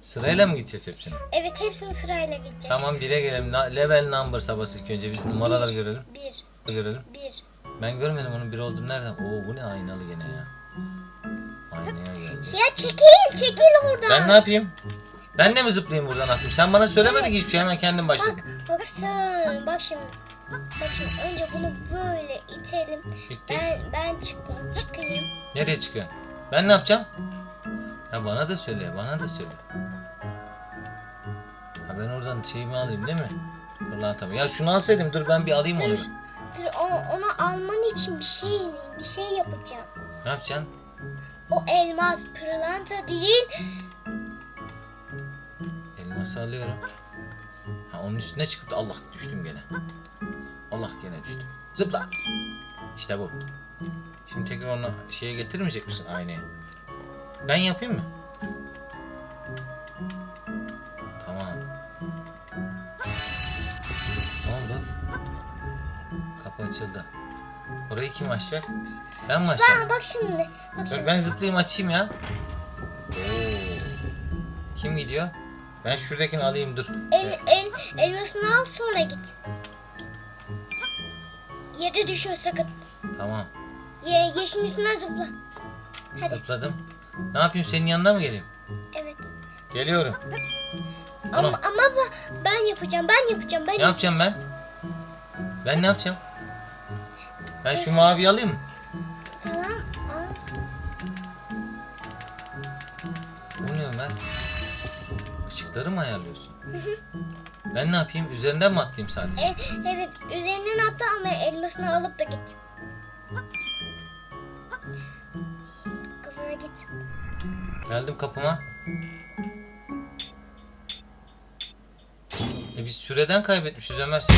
Sırayla mı gideceğiz hepsine? Evet hepsini sırayla gideceğiz. Tamam 1'e gelelim. Na- Level number sabası ilk önce biz numaraları Bir, görelim. Bir, Görelim. bir. Ben görmedim onun bir olduğunu nereden? Oo bu ne aynalı gene ya. Aynaya geldi. Ya çekil, çekil oradan. Ben ne yapayım? Ben de mi zıplayayım buradan attım? Sen bana söylemedin ki hiçbir şey hemen kendin başladın. Bak, bak sen, bak şimdi. Bak şimdi önce bunu böyle itelim. Bitti. Ben, ben çık, çıkayım. Nereye çıkıyorsun? Ben ne yapacağım? Ya bana da söyle, bana da söyle. Ha ben oradan şeyimi alayım değil mi? Fırlatamam. Ya şunu alsaydım dur ben bir alayım onu. Dur, dur o, onu alman için bir şey, bir şey yapacağım. Ne yapacaksın? O elmas pırlanta değil. Elması alıyorum. Ha onun üstüne çıkıp da Allah düştüm gene. Allah gene düştüm. Zıpla. İşte bu. Şimdi tekrar onu şeye getirmeyecek misin aynaya? Ben yapayım mı? Tamam. Ne oldu? Kapı açıldı. Orayı kim açacak? Ben mi açacağım? Bak, bak şimdi. Bak şimdi. ben zıplayayım açayım ya. Oo. Kim gidiyor? Ben şuradakini alayım dur. El, el, elmasını al sonra git. Yere düşüyor sakın. Tamam. Ye, yeşil üstüne zıpla. Hadi. Zıpladım. Ne yapayım senin yanına mı geleyim? Evet. Geliyorum. Ama, ama bu- ben yapacağım, ben yapacağım, ben Ne yapacağım ben? Ben ne yapacağım? Ben şu maviyi alayım mı? Tamam, al. Bu ne Ömer? Işıkları mı ayarlıyorsun? Ben ne yapayım? Üzerinden mi atlayayım sadece? E, evet, üzerinden atla ama elmasını alıp da git. Kızına git. Geldim kapıma. E biz süreden kaybetmişiz Ömer. sen.